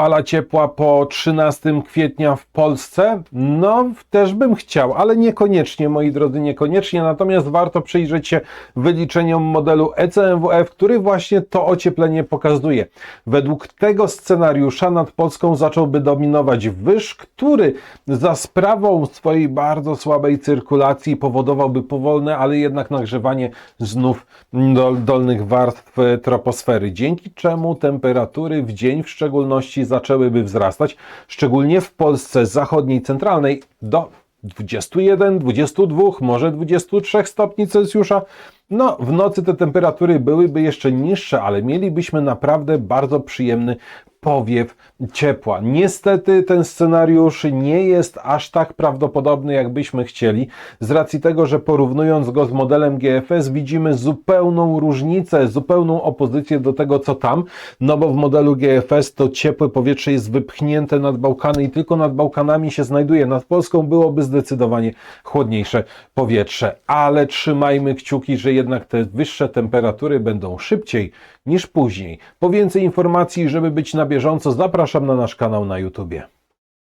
fala ciepła po 13 kwietnia w Polsce? No, też bym chciał, ale niekoniecznie, moi drodzy, niekoniecznie. Natomiast warto przyjrzeć się wyliczeniom modelu ECMWF, który właśnie to ocieplenie pokazuje. Według tego scenariusza nad Polską zacząłby dominować wyż, który za sprawą swojej bardzo słabej cyrkulacji powodowałby powolne, ale jednak nagrzewanie znów dol, dolnych warstw troposfery, dzięki czemu temperatury w dzień w szczególności zaczęłyby wzrastać, szczególnie w Polsce zachodniej, centralnej do 21, 22, może 23 stopni Celsjusza. No, w nocy te temperatury byłyby jeszcze niższe, ale mielibyśmy naprawdę bardzo przyjemny powiew ciepła. Niestety ten scenariusz nie jest aż tak prawdopodobny, jakbyśmy chcieli, z racji tego, że porównując go z modelem GFS widzimy zupełną różnicę, zupełną opozycję do tego, co tam, no bo w modelu GFS to ciepłe powietrze jest wypchnięte nad Bałkany i tylko nad Bałkanami się znajduje. Nad Polską byłoby zdecydowanie chłodniejsze powietrze, ale trzymajmy kciuki, że jednak te wyższe temperatury będą szybciej niż później. Po więcej informacji, żeby być na bieżąco, zapraszam na nasz kanał na YouTubie.